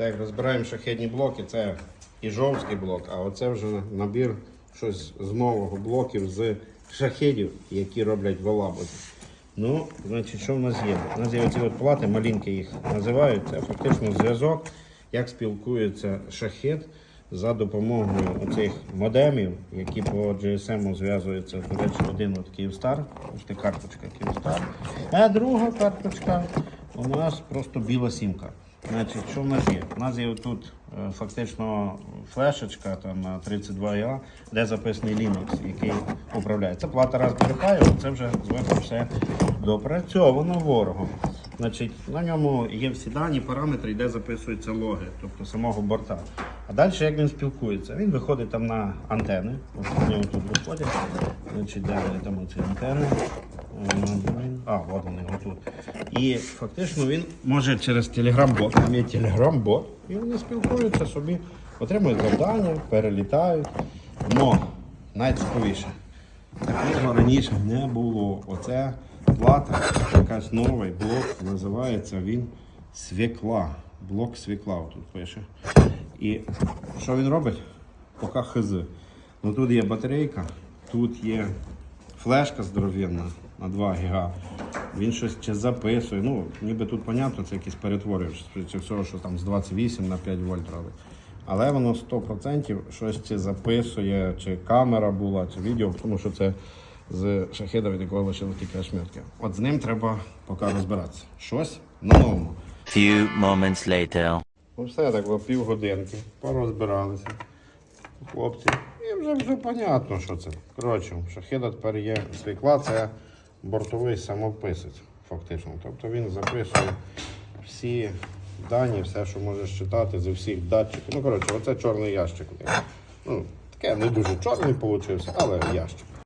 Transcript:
Так, розбираємо шахедні блоки. Це іжовський блок, а оце вже набір щось з нового блоків з шахедів, які роблять в Олабуді. Ну, значить, що в нас є? У нас є оці от плати, малінки їх називають. Це фактично зв'язок, як спілкується шахет за допомогою оцих модемів, які по GSM зв'язуються. До речі, один от Київстар, це карточка Київстар. А друга карточка у нас просто біла сімка. Значить, що в нас є? У нас є тут е, фактично флешечка там, на 32 а де записаний Linux, який управляє. Це плата раз перепаю, це вже зверху все допрацьовано ворогом. Значить, на ньому є всі дані, параметри, де записуються логи, тобто самого борта. А далі як він спілкується? Він виходить там на антени. Ось вони тут виходять. Значить, де там оці антени. Е, А, от вони отут. І фактично він може через Telegram-бот, там є Telegram-бот, і вони спілкуються собі, отримують завдання, перелітають. Но найцікавіше, такого раніше не було. Оце плата, якась новий блок, називається він свекла. Блок свекла тут пише. І що він робить? Поки хз. Ну тут є батарейка, тут є флешка здоровенна на 2 ГБ. Він щось чи записує. Ну, ніби тут понятно, це якісь перетворювач, всього, що там з 28 на 5 вольт робить. Але воно 100% щось чи записує, чи камера була, чи відео, тому що це з шахеда, від якого лишили тільки ошметки. От з ним треба поки розбиратися. Щось на новому. Few moments later. Ну все так, о, півгодинки, порозбиралися. Хлопці. І вже вже понятно, що це. Коротше, шахеда тепер є свікла, це бортовий самописець, фактично. Тобто він записує всі дані, все, що можеш читати зі всіх датчиків. Ну, коротше, оце чорний ящик. Ну, таке не дуже чорний вийшов, але ящик.